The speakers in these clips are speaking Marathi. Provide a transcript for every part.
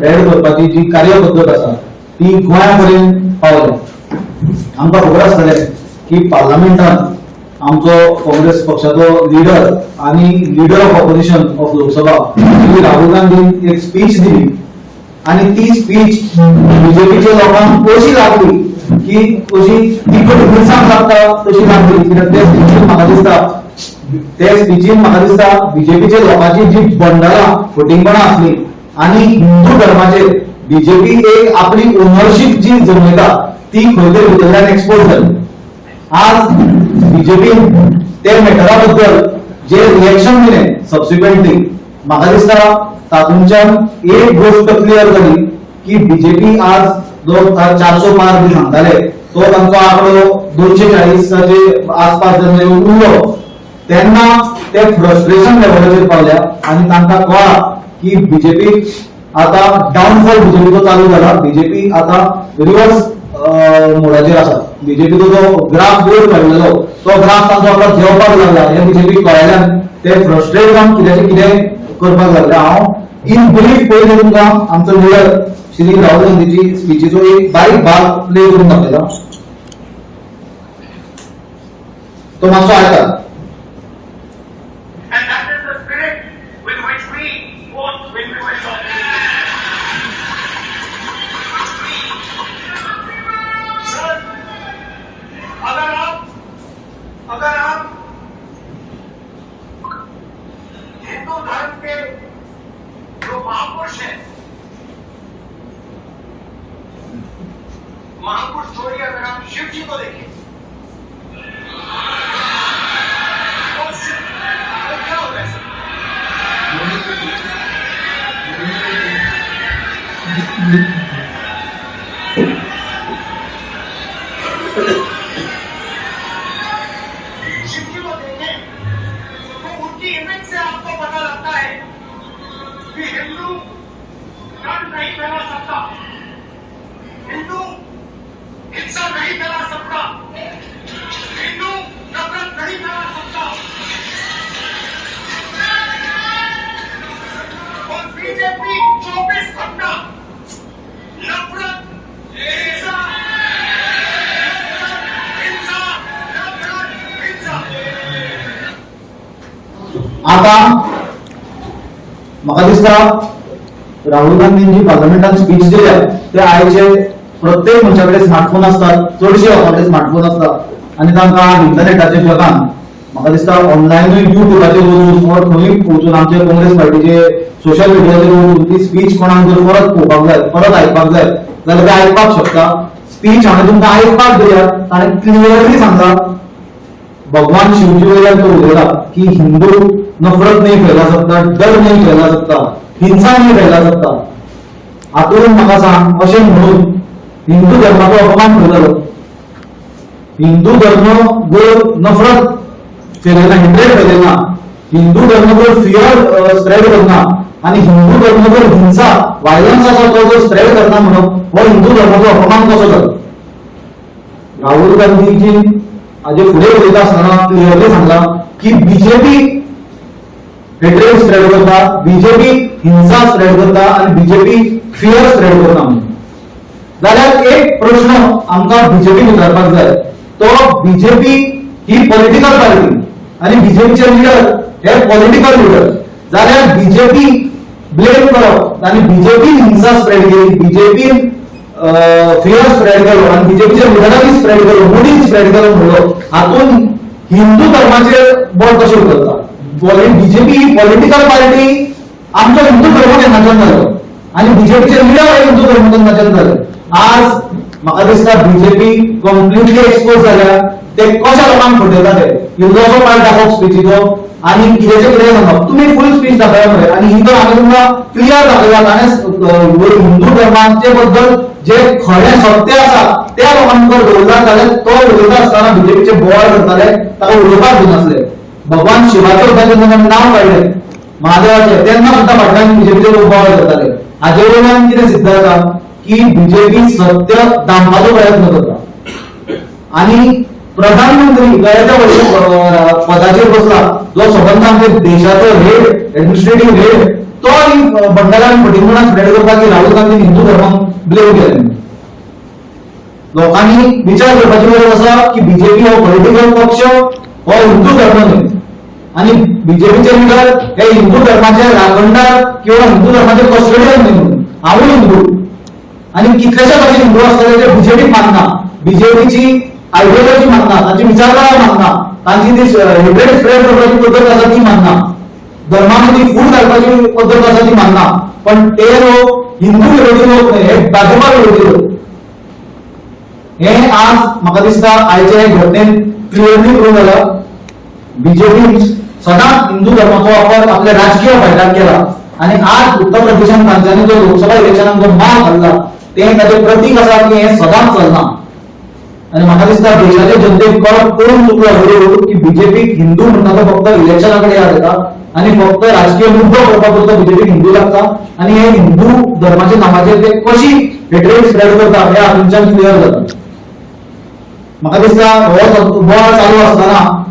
स्प्रेड करपाची जी कार्य पद्दत आसा ती गोंया पर्यंत पावल्या आमकां खबर आसतलें की पार्लमेंटान आमचो काँग्रेस पक्षाचो लिडर आनी leader of opposition of Lok Sabha Rahul Gandhian एक स्पीच दिली. आणि ती स्पीच बीजेपीच्या लोकांक अशी लागली की अशी तिकट हिंसाक लागता तशी लागली कित्याक त्या स्पीचीन म्हाका दिसता. त्या स्पीचीन म्हाका दिसता बीजेपीच्या लोकांची जी बंडारा फटींगपणां आसली आणि हिंदू धर्माचेर बीजेपी एक आपली ओनरशिप जी जमयता ती खंय तरी भितरल्यान एक्सपोज जाली आज बीजेपी त्या मॅटरा बद्दल जे रिएक्शन दिलें सबसिक्वेंटली म्हाका दिसता तातूंतल्यान एक गोष्ट क्लियर जाली की बीजेपी आज जो चारशे पार बी सांगताले तो तांचो आंकडो दोनशे चाळीसाचे आसपास जेन्ना उरलो तेन्ना ते फ्रस्ट्रेशन लेवलाचेर पावल्या आनी तांकां कळ्ळा की बीजेपी आता डाऊनफॉल बीजेपीचो चालू जाला बीजेपी आता रिव्हर्स मोडाचेर आसा बीजेपीचो जो ग्राफ वयर काडलेलो तो ग्राफ तांचो आतां देंवपाक लागला हे बीजेपी कळल्यान ते फ्रस्ट्रेट जावन कितें कितें करपाक लागले. हांव इन ब्रीफ पयलीं तुमकां आमचो लिडर श्री राहुल गांधीची स्पीचीचो एक बारीक भाग प्ले करून दाखयला तो मातसो आयकात आता म्हाका दिसता राहुल गांधींनी पार्लमेंटात स्पीच दिल्या ते आयचे प्रत्येक मनशा कडेन स्मार्टफोन असतात चडशे लोकांकडे स्मार्टफोन असतात. आणि तांकां इंटरनेटाच्या जगान म्हाका दिसता ऑनलायनूय युट्यूबाचेर वचून और खंय वचून आमचे काँग्रेस पार्टीचे सोशल मिडियाचेर वचून ती स्पीच कोणाक जर परत पळोवपाक जाय परत आयकपाक जाय जाल्यार ते आयकपाक शकता? स्पीच हांवें तुमकां आयकपाक दिल्या ताणें क्लियरली सांगला भगवान शिवजी वयल्यान तो उलयला की हिंदू नफरत नहीं फैला सकता डर नहीं फैला सकता हिंसा नहीं फैला सकता हातून म्हाका सांग अशें म्हणून हिंदू धर्माचो अपमान केलेलो हिंदू धर्म जर नफरत फैलयना हिंद्रेड फैलयना हिंदू धर्म जर फियर स्प्रेड करना आणि हिंदू धर्म जर हिंसा व्हायलन्स आसा तो जर स्प्रेड करना म्हणून हो हिंदू धर्माचो अपमान कसो जाता राहुल गांधीजी हाजे फुडें उलयता आसतना क्लियरली सांगला की बीजेपी हेट्रेड स्प्रेड करता बीजेपी हिंसा स्प्रेड करता आणि बीजेपी फियर स्प्रेड करता म्हणून. जाल्यार एक प्रश्न आमकां बीजेपी विचारपाक जाय तो बीजेपी ही पॉलिटिकल पार्टी आणि बीजेपीचे लिडर हे पॉलिटिकल लिडर जाल्यार बीजेपी ब्लेम करप आणि बीजेपी हिंसा स्प्रेड केली. बीजेपीन फियर स्प्रेड केलो आणि बीजेपीच्या लिडरांनी स्प्रेड केलो मोदीन स्प्रेड केलो म्हणलो हातून हिंदू धर्माचेर बळ कशें उतरता बीजेपी ही पॉलिटिकल पार्टी आमचो हिंदू धर्म केन्नाच्यान जालो आणि बीजेपीचे लिडर हिंदू धर्म केन्नाच्यान जाले आज म्हाका दिसता बीजेपी कंप्लिटली एक्सपोज जाल्या ते कशा लोकांक फटयता ते हिंदूचो पार्ट दाखोवप स्पीचीचो आणि कितेंचे कितें सांगप तुमी फूल स्पीच दाखया मरे आणि ही तर हांवें तुमकां क्लियर दाखयला ताणें हिंदू धर्माचे बद्दल जे खरें सत्य आसा त्या लोकांक जर उलयता जाल्यार तो उलयता आसतना बीजेपीचे बोवाळ करताले ताका उलोवपाक दिनासले भगवान शिवाचे सुद्दां जेन्ना ताणें नांव महादेवाचे तेन्ना सुद्धा पाटलांनी बीजेपीचे लोक बोवाळ करताले हाजे वयल्यान कितें सिद्ध जाता की बीजेपी सत्य दामपाचो प्रयत्न करता. आणि प्रधानमंत्री गळ्याच्या वडील पदाचेर बसला. जो संबंध आमच्या देशाचो हेड ऍडमिनिस्ट्रेटिव्ह हेड तो बंडारान फटिंगपणान स्प्रेड करपाक की राहुल गांधी हिंदू धर्माक ब्लेम केले लोकांनी विचार करपाची गरज आसा की बीजेपी हो पॉलिटिकल पक्ष हो हिंदू धर्म न्हय आणि बीजेपीचे लिडर हे हिंदू धर्माचे राखणदार किंवा हिंदू धर्माचे कस्टडियन न्हय म्हणून हांवूय हिंदू. आणि कितलेशे भाशेन हिंदू असतले जे बीजेपी मानना बीजेपीची आयडियोलॉजी मानना तांची विचारधारा मानना तांची ती हेब्रेड स्प्रेड करपाची पद्दत आसा ती मानना धर्मामध्ये फूट घालपाची पद्दत आसा ती मानना पण ते लोक हिंदू विरोधी लोक न्हय हे भाजपा विरोधी लोक. हे आज म्हाका दिसता आयच्या हे घटनेन क्लिअरली प्रूव्ह जालां बीजेपी सदांच हिंदू धर्माचो वापर आपल्या राजकीय फायद्यात केला. आणि आज उत्तर प्रदेशात तांच्यांनी जो लोकसभा इलेक्शनात जो माल घाल्ला ते ताचे प्रतीक आसा की हे सदांच चलना. आणि म्हाका दिसता देशाच्या जनतेक कळप कळून चुकलो हळूहळू की बीजेपी हिंदू म्हणटा तो फक्त इलेक्शना कडेन याद येता आणि फक्त राजकीय मुद्दो करपा पुरतो बीजेपी हिंदू लागता आणि हे हिंदू धर्माच्या नावाचेर ते कशी हेट्रेड स्प्रेड करता हे हातूंच्यान क्लियर जाता म्हाका दिसता हो बोवाळ चालू असताना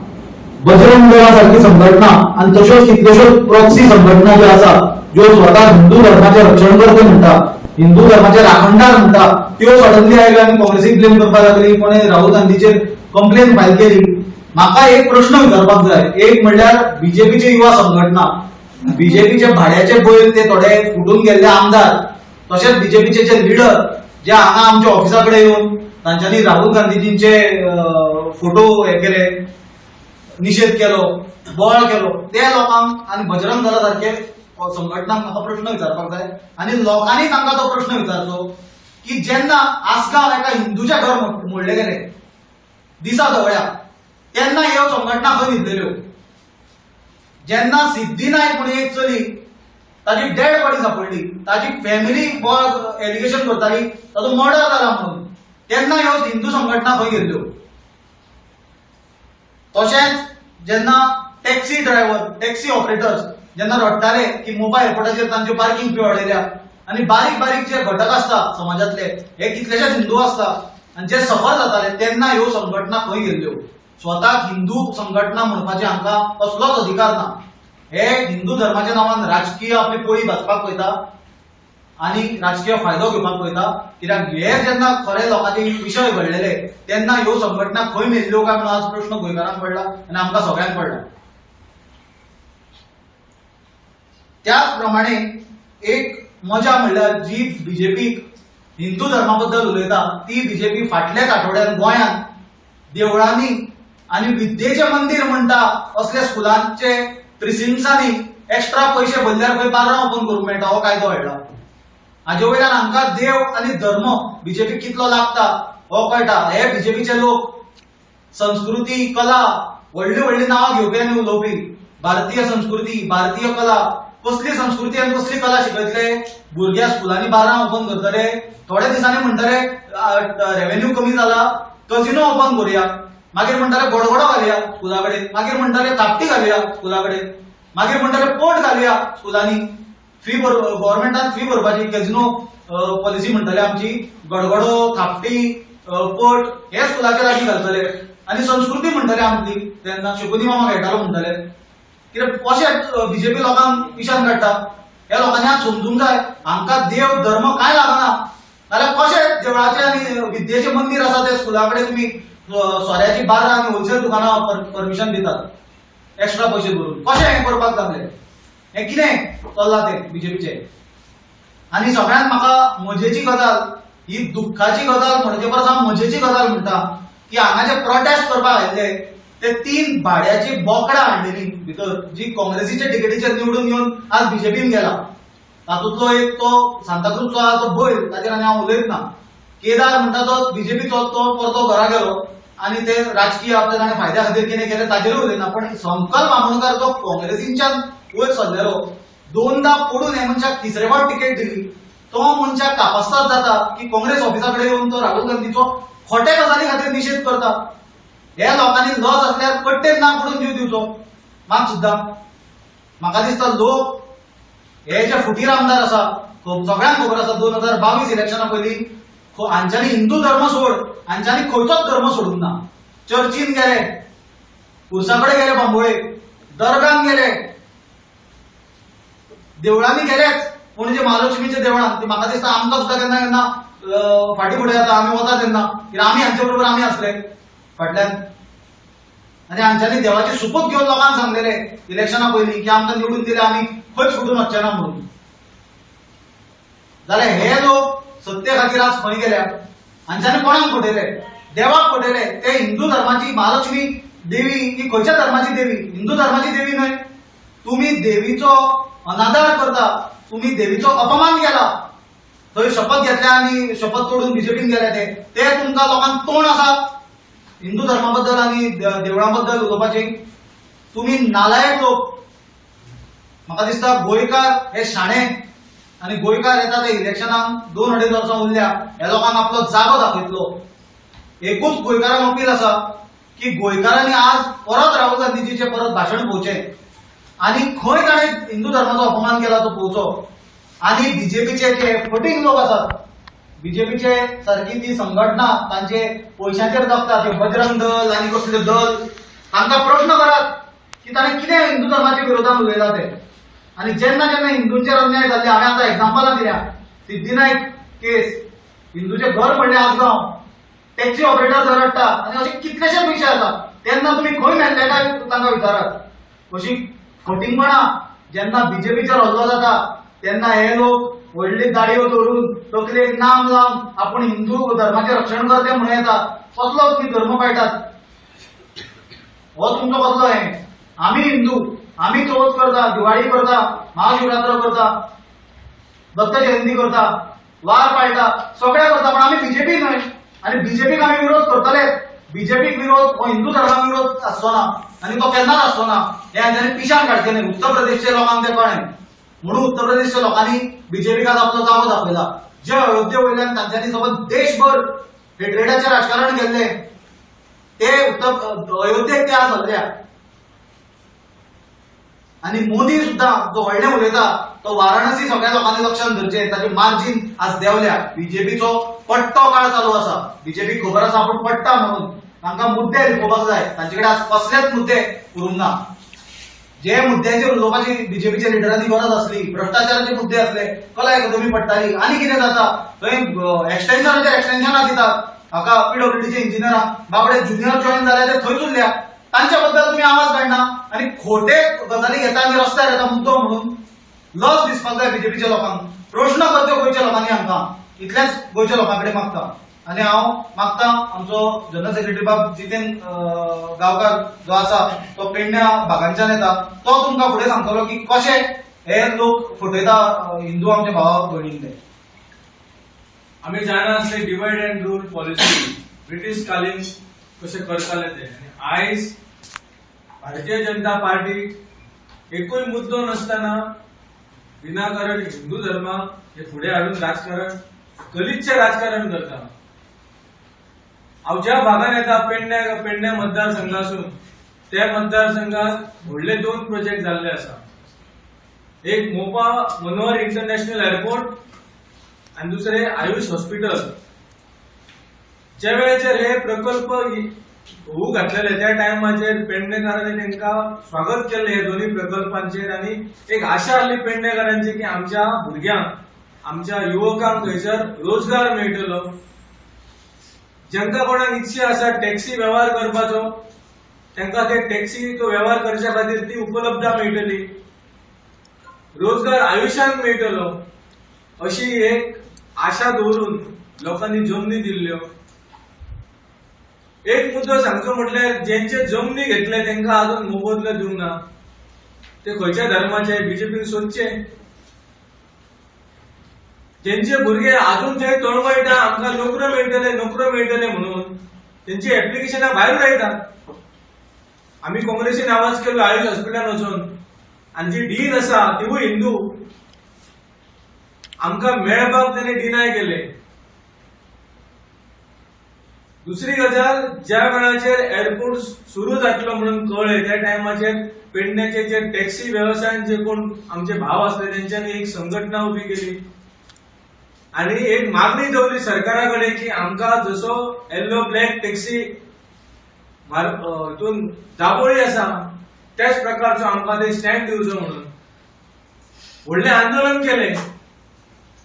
बजरंग दळा संघटना आणि तश्योच कितल्योश्योच प्रॉक्सी संघटना ज्यो आसा ज्यो स्वता हिंदू धर्माचे रक्षण करता म्हणटा हिंदू धर्माचे राखणदार म्हणटा त्यो सडनली आयल्यो आनी काँग्रेसीक ब्लेम करपाक लागली. कोणें राहुल गांधीचेर कंप्लेन फायल केली. म्हाका एक प्रश्न विचारपाक जाय. एक म्हणल्यार बीजेपीचे युवा संघटना बीजेपीचे भाड्याचे बैल ते थोडे फुटून गेल्ले आमदार तशेंच बीजेपीचे जे लिडर जे हांगा आमच्या ऑफिसा कडेन येवन तांच्यांनी राहुल गांधीजींचे फोटो हे केले. निषेध केलो बोवाळ केलो. ते लोकांक आणि बजरंग दला सारखे संघटनांक म्हाका प्रश्न विचारपाक जाय आणि लोकांनी तांकां तो प्रश्न विचारचो की जेन्ना आजकाल एका हिंदूचे घर मोडले गेले दिसा जवळ्या तेन्ना ह्यो संघटना खंय न्हिदलेल्यो जेन्ना सिद्धिनायक म्हणून एक चली ताची डेड बॉडी सापडली ताची फॅमिली एलिगेशन करताली ताचो मर्डर जाला म्हणून तेन्ना ह्यो हिंदू संघटना खंय गेल्ल्यो तशेंच जेन्ना टॅक्सी ड्रायव्हर टॅक्सी ऑपरेटर्स जेन्ना रडटाले की मोबायल एअरपोर्टाचेर तांच्यो पार्किंग फी वाडयल्या आनी बारीक बारीक जे घटक आसता समाजातले हे कितलेशेच हिंदू आसता आनी जे सफर जाताले तेन्ना ह्यो संघटना खंय गेल्ल्यो स्वताक हिंदू संघटना म्हणपाचे हांकां कसलोच अधिकार ना. हे हिंदू धर्माच्या नांवान राजकीय आपली पोळी भाजपाक पळयता आणि राजकीय फायदो घेवपाक पळयता कित्याक हे जेन्ना खरे लोकांचे विशय घडलेले तेन्ना ह्यो संघटना खंय मेल्ल्यो काय म्हणून आज प्रश्न गोंयकारांक पडला आनी आमकां सगळ्यांक पडला. त्याच प्रमाणे एक मजा म्हणल्यार जी बीजेपीक हिंदू धर्मा बद्दल उलयता ती बीजेपी फाटल्याच आठवड्यात गोंयांत देवळांनी आणि विद्येचे मंदिर म्हणटा असल्या स्कुलांचे प्रिसिन्सांनी एक्स्ट्रा पयशे भरल्यार खंय बार्रां ओपन करूंक मेळटा हो कायदो हाडला हाजे वयल्यान आमकां देव आनी धर्म बीजेपी कितलो लागता? हो कळटा. हे बीजेपीचे लोक. संस्कृती कला व्हडली व्हडली नांवां घेवपी आनी उलोवपी भारतीय संस्कृती भारतीय कला. कसली संस्कृती आनी कसली कला शिकयतले? भुरग्या स्कुलांनी बारां ओपन करतले थोड्या दिसांनी म्हणटले रेव्हेन्यू कमी जाला कजिनो ओपन करुया. मागीर म्हणटाले गडगडो घालया स्कुला कडेन मागीर म्हणटले तापटी घालया स्कुला कडेन मागीर म्हणटले पोट घालया स्कुलांनी. फी भर गव्हर्मेंटान फी भरपाची कॅजिनो पॉलिसी म्हणटले आमची. गडगडो थापटी पट हे स्कुलाचेर आमी घालतले. आनी संस्कृती म्हणटले आमची तेन्ना शुकुनी मामा खेळटालो म्हणटले. कित्याक अशे बीजेपी लोकांक पिशान काडटा हे लोकांनी आज समजूंक जाय. हांकां देव धर्म कांय लागना? नाल्यार कशे देवळाचे आनी विद्येचे मंदीर आसा ते स्कुला कडेन तुमी सोऱ्याची बारां आनी होलसेल दुकानां परमिशन दितात? एक्स्ट्रा पैसे भरून. कशें हें करपाक लागले? हें कितें चल्लां तें बीजेपीचें आनी सगळ्यांत म्हाका मजेची गजाल ही दुख्खाची गजाल म्हणजे परस हांव मजेची गजाल म्हणटा की हांगा जे प्रोटेस्ट करपाक आयिल्ले ते तीन भाड्याची बोकडां हाडलेली भितर जी काँग्रेसीच्या टिकेटीचेर निवडून येवन आज बीजेपीन गेला. तातूंतलो एक तो सांताक्रूजचो आहा तो बैल ताचेर आनी हांव उलयत ना. केदार म्हणटा तो बीजेपीचो तो परतो घरा गेलो आनी ते राजकीय आपल्या ताणें फायद्या खातीर कितें केलें ताचेरूय उलयना पण संकल्प आमोणकार तो काँग्रेसींच्यान वयर सरलेलो हो. दोनदा पडून हे मनशाक तिसरे फावट तिकेट दिली. तो मनशाक कापास्ताद जाता की काँग्रेस ऑफिसा कडेन येवन तो राहुल गांधीचो खोटे गजाली खातीर निशेध करता. हे लोकांनी लज असल्यार कट्टेन ना पडून जीव दिवचो मात सुद्दां म्हाका दिसता लोक. हे जे फुटीर आमदार आसा सगळ्यांक खबर आसा दोन हजार बावीस इलेक्शना पयलीं ख- हांच्यांनी हिंदू धर्म सोड हांच्यांनी खंयचोच धर्म सोडूंक ना. चर्चीन गेले उर्सा कडेन गेले बांबोळे दर्गान गेले. देवळांनी गेलेच पणजे महालक्ष्मीच्या देवळान ती म्हाका दिसता आमकां सुद्दां केन्ना केन्ना अं, फाटी फुडें जाता आमी वता तेन्ना कित्याक आमी हांचे बरोबर आमी असले. फाटल्यान आनी हांच्यांनी देवाची सुपूत घेवन लोकांक सांगलेले इलेक्शना पयलीं की आमकां निवडून दिले आमी खंयच फुटून वच्चे ना म्हणून. जाल्यार हे लोक सत्ते खातीर आज खंय गेल्या. हांच्यांनी कोणाक फटयले देवाक फटयले ते हिंदू धर्माची महालक्ष्मी देवी ही खंयच्या धर्माची देवी? हिंदू धर्माची देवी न्हय. तुम्ही देवीचो अनादर करता. तुम्ही देवीचो अपमान केला. थंय शपथ घेतल्या आनी शपथ तोडून बीजेपीन गेले ते. ते तुमकां लोकांक तोंड आसा हिंदू धर्मा बद्दल आनी देवळां बद्दल उलोवपाची तुम्ही नालायक लोक. म्हाका दिसता गोंयकार हे शाणे. आनी गोंयकार येता ते इलेक्शनाक दोन अडेज वर्सां उरल्या. ह्या लोकांक आपलो जागो दाखयतलो एकूच गोंयकारांक अपील आसा की गोंयकारांनी आज परत राहुल गांधीजीचे परत भाशण पोवचें आनी खंय ताणें हिंदू धर्माचो अपमान केला तो पोवचो आनी बीजेपीचे जे फटींग लोक आसात बीजेपीचे सारकी ती संघटना तांचे पयशांचेर जगता ते बजरंग दल आनी कसले दल. तांकां प्रश्न करात की ताणें कितें हिंदू धर्माच्या विरोधात उलयला ते आनी जेन्ना जेन्ना हिंदूंचेर अन्याय जाल्ले हांवें आतां एग्जांपलां दिल्या. सिद्धीनायक केस हिंदूचें घर पडले आसगांव. टॅक्सी ऑपरेटर धरडटा आनी अशे कितलेशे पयशे आसा तेन्ना तुमी खंय मेळटा तांकां विचारात अशी फटिंगपणां जेन्ना बीजेपीच्या हल्लो जाता तेन्ना हे लोक व्हडली गाडयो दवरून तकलेक नाम लावन आपूण हिंदू धर्माचे रक्षण करते म्हणून येतात. कसलो तुम्ही धर्म पाळटात हो तुमचो कसलो हे आमी हिंदू. आमी चवथ करता दिवाळी करता महाशिवरात्र करता दत्त जयंती करता वार पाळटा सगळें करता पण आमी बीजेपी न्हय आनी बीजेपीक आमी विरोध करतलेच बीजेपीक विरोध हो हिंदू धर्माक विरोध आसचो ना आनी तो केन्नाच आसचो ना हे हांच्यानी पिशान काडचे न्ही उत्तर प्रदेशच्या लोकांक ते कळ्ळें म्हणून उत्तर प्रदेशच्या लोकांनी बीजेपीक आज आपलो जागो दाखयला जे अयोध्ये वयल्यान तांच्यांनी समज देशभर हेट्रेडाचें राजकारण केल्लें ते उत्तर अयोध्येक ते आज हल्ल्या आणि मोदी सुद्धा जो व्हडले उलयता तो वाराणसी सगळ्या लोकांनी लक्षात धरचे ताचे मार्जिन आज देवल्या. बीजेपीचो पट्टो काळ चालू आसा बीजेपी खबर आसा आपूण पट्टा म्हणून तांकां मुद्दे लिपोवपाक जाय तांचे कडेन आज कसलेच मुद्दे उरूंक ना जे मुद्द्यांचेर उलोवपाची बीजेपीच्या लिडरांनी गरज आसली भ्रष्टाचाराचे मुद्दे असले कला एकादमी पडटाली आनी कितें जाता? थंय एक्सटेन्शनाचेर एक्सटेन्शनां दितात. हाका पीडब्ल्यूडीचे इंजिनियरांक बाबडे ज्युनियर जॉईन जाले ते थंयच उरल्या तांच्या बद्दल तुमी आवाज काडना आनी खोटे गजाली घेता आनी रस्त्यार येता मुद्दो म्हणून. लज दिसपाक जाय बीजेपीच्या लोकांक प्रश्न करच्यो गोंयच्या लोकांनी आमकां इतलेंच गोंयच्या लोकां कडेन मागता? आनी हांव मागता आमचो जनरल सेक्रेटरी बाब जितेन गांवकार जो आसा तो पेडण्या भागांच्यान येता तो तुमकां फुडें सांगतलो की कशे हे लोक फटयता हिंदू आमचे भावा भयणींक ते. आम्ही जाणा असले divide and rule policy British कालीन कसे करताले ते? आणि आयज भारतीय जनता पार्टी एकूय मुद्दो नसताना विनाकारण हिंदू धर्म हे फुडें हाडून राजकारण गलिच्छ राजकारण करता. हांव ज्या भागात येता पेडण्या पेडण्या मतदारसंघासून त्या मतदारसंघात व्हडले दोन प्रोजेक्ट जाल्ले आसा एक मोपा मनोहर इंटरनॅशनल एअरपोर्ट आणि दुसरे आयुष हॉस्पिटल. ज्या वेळेचेर हे प्रकल्प होऊ घातलेले त्या टायमाचेर पेडणेकारांनी तांकां स्वागत केले हे दोन्ही प्रकल्पांचेर आणि एक आशा आसली पेडणेकारांची की आमच्या भुरग्यांक आमच्या युवकांक थंयसर रोजगार मेळटलो जांकां कोणाक इच्छा आसा टॅक्सी वेव्हार करपाचो त्यांना ते टॅक्सी तो वेव्हार करच्या खातीर ती उपलब्ध मेळटली. रोजगार आयुष्यात मेळटलो. अशी एक आशा दवरून लोकांनी जमनी दिल्ल्यो. एक मुद्दो सांगचो म्हटल्यार जेंचे जमनी घेतले त्यांना अजून मोबदलो दिवंक ना. ते खंयच्या धर्माचे बीजेपीन सोदचे. त्यांचे भुरगे अजून थंय तळमळटा आमकां नोकऱ्यो मेळटले नोकऱ्यो मेळटले म्हणून तेंची एप्लिकेशनां भायर लायतात आमी काँग्रेसीन आवाज केलो आयुष हॉस्पिटलांत वचून आनी जी डीन आसा तिवूय हिंदू. आमकां मेळपाक तेणे डिनाय केले. दुसरी गजाल ज्या वेळाचेर एअरपोर्ट सुरू जातलो म्हणून कळ्ळें त्या टायमाचेर पेडण्याचे जे टॅक्सी वेवसायान जे कोण आमचे भाव आसले तेंच्यांनी एक संघटना उभी केली. आणि एक मागणी दवरली सरकारा कडेन की आमकां जसो येल्लो ब्लॅक टॅक्सी मार- हितून दाबोळी आसा त्याच प्रकारचो आमकां ते स्टँड दिवचो म्हणून. व्हडलें आंदोलन केलें.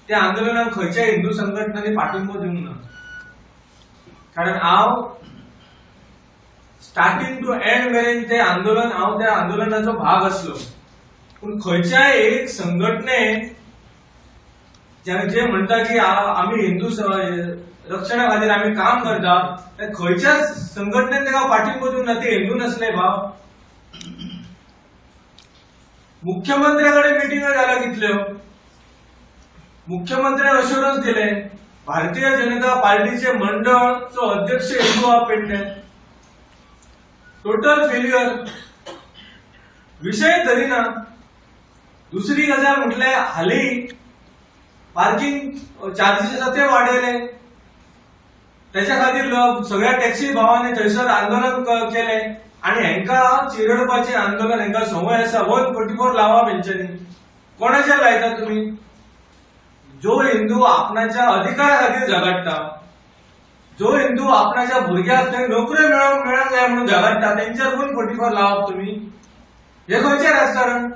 त्या आंदोलनाक खंयच्याय हिंदू संघटनांनी पाठिंबो दिवंक ना कारण हांव स्टार्टिंग टू एंड मेरेन ते आंदोलन हांव त्या आंदोलनाचो भाग आसलो पूण खंयच्याय एक संघटनेन जे जे म्हणटा की आम्ही आमी हिंदू स- रक्षणा खातीर आमी काम करता खंयच्याच संघटनेन ताका पाठिंबो दिवंक ना ते हिंदू नसले भाव मुख्यमंत्र्याकडे मिटिंग झाल्या कितल्यो मुख्यमंत्र्यान अश्युरन्स दिले भारतीय जनता पार्टीचे मंडळचो अध्यक्ष हिंदू हा पेडणे टोटल फेल्युअर विषय धरिना दुसरी गजाल म्हटल्यार हाली पार्किंग चार्जेस ते वाढले त्याच्या खातीर सगळ्या टॅक्सी भावांनी थंयसर आंदोलन केले केलें. आनी हेंकां चिरडपाचें आंदोलन हांकां संवय आसा वन फोर्टी फोर लावा तेंच्यांनी कोणाचेर लायता तुमी जो हिंदू आपणाच्या अधिकारा खातीर झगडटा जो हिंदू आपणाच्या भुरग्याक थंय नोकऱ्यो मेळोवंक मेळोंक जाय म्हणून झगडटा तेंचेर वन फोर्टी फोर लावप तुमी हे खंयचें राजकारण?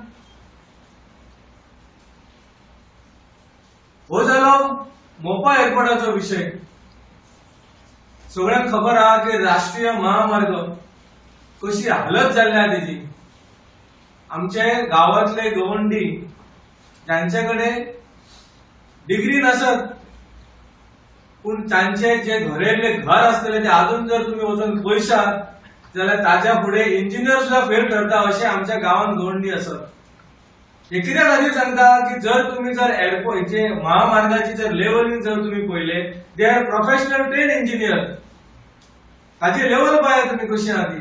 हो जालो मोपा एअरपोर्टाचो विशय सगळ्यांक खबर आहा की राष्ट्रीय महामार्ग कशी हालत जाल्ल्या तेजी आमचे गांवांतले गवंडी कडेन डिग्री नसत पूण तांचे जे घरेले घर आसतले ते अजून जर तुम्ही वचून पयशात जाल्यार ताच्या फुडें इंजिनियर सुद्धा फेल ठरता अशें आमच्या गांवांत गवंडी असत. हे कित्या सांगता की जर तुम्ही जर एअरपोर्टचे महामार्गाची जर लेवलिंग जर तुम्ही पळयले they are professional train engineer ताची लेवल पाया तुम्ही कशी आहा ती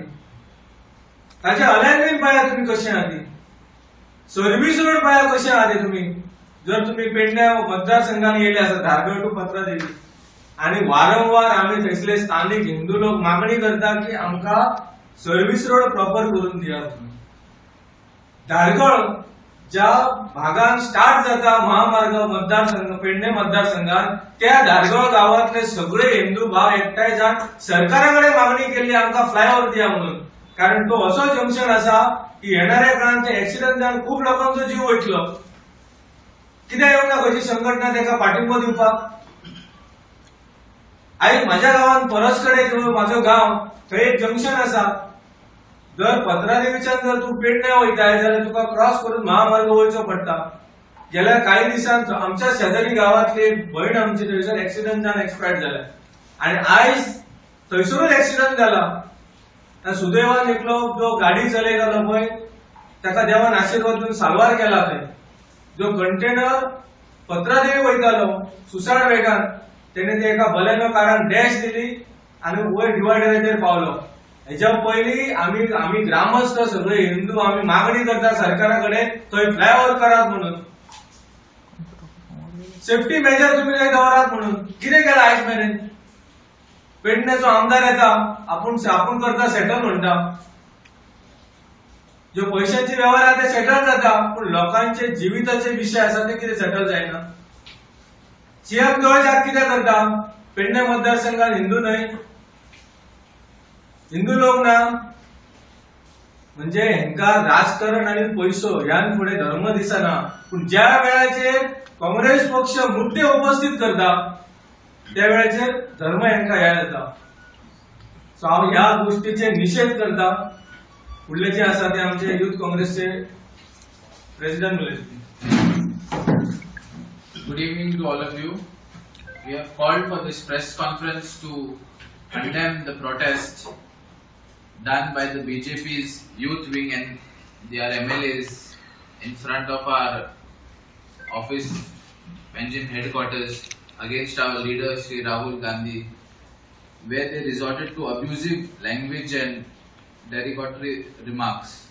ताचे अलायनमेंट पळया तुम्ही कशी आहात ती सर्व्हिस रोड पाया कशी आहा तुम्ही? जर तुम्ही पेडण्या मतदारसंघात येयले आसा धारगळ टू पत्रादेवी आणि वारंवार आम्ही थंयसले स्थानिक हिंदू लोक मागणी करता की आमकां सर्व्हिस रोड प्रॉपर करून दिया तुम्ही. धारगळ ज्या भागात स्टार्ट जाता महामार्ग मतदारसंघ पेडणे मतदारसंघात त्या धारगळ गावातले सगळे हिंदू भाव एकठांय जावन सरकाराकडे मागणी केली आमकां फ्लायओव्हर दिया म्हणून. कारण तो असो जंक्शन आसा की येणाऱ्या काळात ते एक्सिडंट जावन खूप लोकांचो जीव वयतलो कित्याक येवंक ना खंयची संघटना ताका पाठिंबो दिवपाक आयज माझ्या गावात परसकडे जो म्हाजो गांव थंय एक जंक्शन आसा जर पत्रादेवीच्यान जर तूं पेडण्या वयताय जाल्यार तुका क्रॉस करून महामार्ग वयचो पडटा गेल्या काही दिसांत आमच्या शेजारी गावातले भयण आमचे थंयसर एक्सिडंट जावन एक्सपायर्ड जाल्या आणि आयज थंयसरूच एक्सिडंट जाला. सुदैवान एकलो जो गाडी चलयतालो पळय ताका देवान आशीर्वाद दिवन साल्वार केला थंय जो कंटेनर पत्रादेवी वयतालो सुसाड वेगान तेणे ते एका बलेनो कारान डॅश दिली आणि वयर डिवायडराचेर पावलो. हेच्या पयलीं आमी आमी ग्रामस्थ सगळे हिंदू आमी मागणी करता सरकारा कडेन थंय फ्लायओव्हर करात म्हणून. सेफ्टी मेजर तुम्ही काय दवरात म्हणून. कितें केला आयज मेरेन पेडण्याचो आमदार येता आपूण आपण करता सेटल म्हणटा ज्यो पयशांचे व्यवहार आहा ते सेटल जाता पूण लोकांचे जिविताचे विशय आसा ते कितें सेटल जायना सीएम जात कितें करता? पेडणे मतदारसंघात हिंदू न्हय हिंदू लोक ना म्हणजे हेंका राजकारण आणि पैसो ह्यान फुडें धर्म दिसना. पूण ज्या वेळाचेर काँग्रेस पक्ष मुद्दे उपस्थित करता त्या वेळाचेर धर्म हेंका ह्या जाता सो हांव ह्या गोष्टीचे निषेध करता. फुडले जे आसा ते आमचे युथ काँग्रेसचे president उलयतले good evening to all of you we have called for this press conference to condemn the protest. Done by the BJP's youth wing and their MLAs in front of our office, Pension headquarters, against our leader Sri Rahul Gandhi, where they resorted to abusive language and derogatory remarks.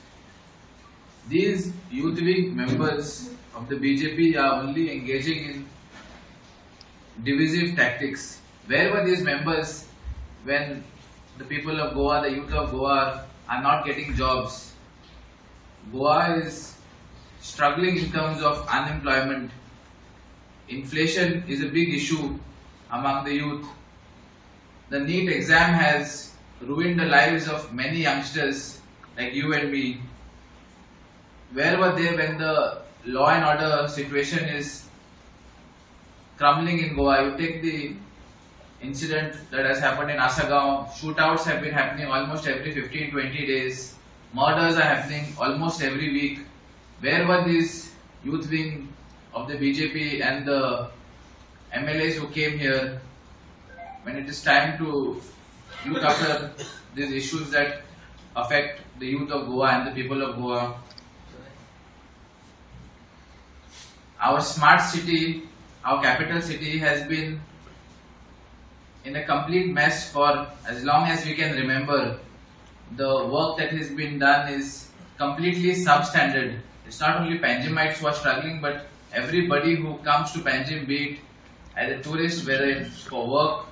These youth wing members of the BJP are only engaging in divisive tactics. Where were these members when the people of Goa, the youth of Goa, are not getting jobs? Goa is struggling in terms of unemployment. Inflation is a big issue among the youth. The NEET exam has ruined the lives of many youngsters like you and me. Where were they when the law and order situation is crumbling in Goa. You take the incident that has happened in Asagaon, shootouts have been happening almost every 15 20 days, murders are happening almost every week. Where were these youth wing of the BJP and the MLAs who came here when it is time to look after these issues that affect the youth of Goa and the people of Goa? Our smart city, our capital city has been in a complete mess for as long as we can remember. The work that has been done is completely substandard. It's not only Panjimites who are struggling, but everybody who comes to Panjim, be it as a tourist, whether it's for work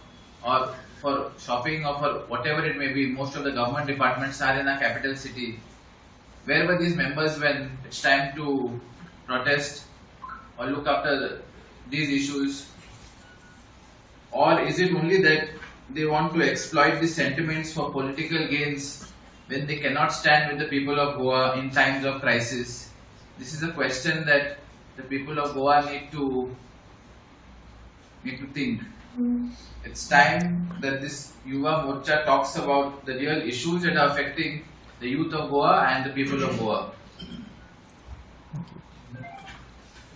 or for shopping or for whatever it may be, most of the government departments are in our capital city. Where were these members when it's time to protest or look after these issues? Or is it only that they want to exploit the sentiments for political gains when they cannot stand with the people of Goa in times of crisis? This is a question that the people of Goa need to need to think. Mm. It's time that this Yuva Morcha talks about the real issues that are affecting the youth of Goa and the people of Goa.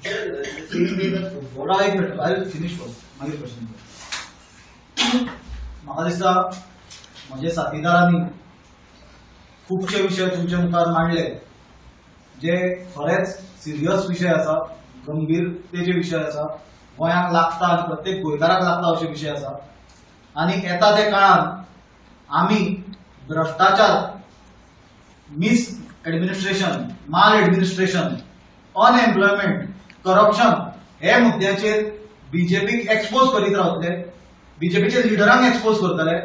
Sir, the same way that I'll finish first. My question. दिसता म्हणजे साथीदारांनी खुबशे विशय तुमच्या मुखार मांडले जे खरेच सिरियस विशय आसा गंभीरतेचे विशय आसा गोंयांक लागता आनी प्रत्येक गोंयकाराक लागता अशे विशय आसा आनी येता ते काळात आमी भ्रष्टाचार misadministration maladministration unemployment corruption हे मुद्द्याचेर बीजेपीक एक्सपोज करीत रावतले बीजेपीच्या लिडरांक एक्सपोज करतले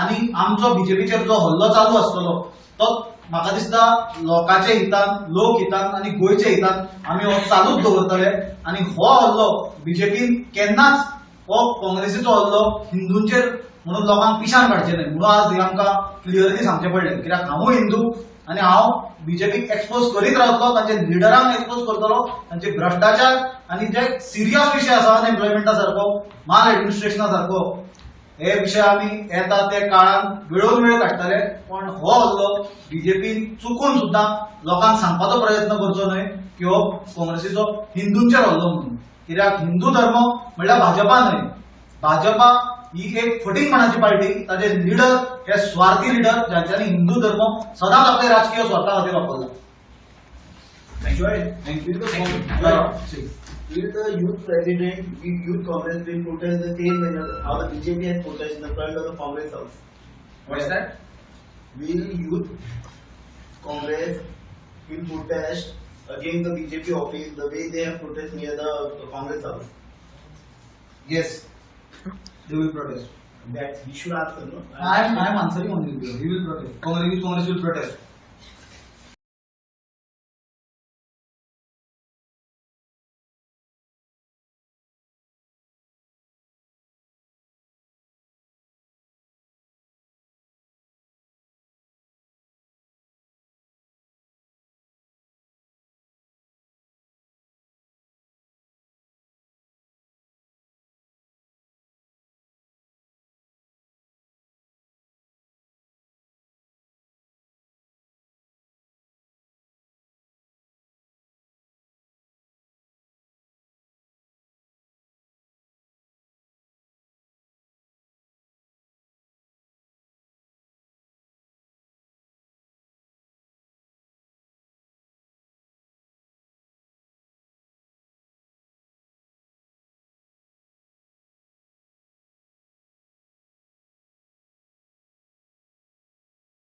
आनी आमचो बीजेपीचेर जो हल्लो चालू आसतलो तो म्हाका दिसता लोकांच्या हितान लोक हितान आनी गोंयच्या हितान आमी हो चालूच दवरतले आनी हो हल्लो बीजेपीन केन्नाच हो काँग्रेसीचो हल्लो हिंदूंचेर म्हणून लोकांक पिशान काडचे न्हय म्हणून आज हे आमकां क्लियरली सांगचें पडलें. कित्याक हांवूय हिंदू आनी हांव बीजेपीक एक्सपोज करीत रावतलो तांच्या लिडरांक एक्सपोज करतलो तांचे भ्रष्टाचार आनी जे सिरियस विशय आसा अनएम्प्लॉयमेंटा सारको माल ऍडमिनिस्ट्रेशना सारको हे विशय आमी येता ते काळान वेळोन वेळ काडटले पण हो हल्लो बीजेपीन चुकून सुद्दां लोकांक सांगपाचो प्रयत्न करचो न्हय की हो काँग्रेसीचो हिंदूंचेर हल्लो म्हणून. कित्याक हिंदू धर्म म्हणल्यार भाजपा न्हय. भाजपा ही एक फटींगपणाची पार्टी ताचे लिडर हे स्वार्थी लिडर जांच्यांनी हिंदू धर्म सदांच आपल्या राजकीय स्वार्था खातीर वापरला the youth president, youth congress will protest the same manner how the BJP has protested in the front of the Congress house? What's that? Will youth congress will protest against the BJP office the way they have protested near the the Congress house? Yes, they will protest. That he should answer, no? I am, I am answering only. He will protest. Congress, Congress will protest.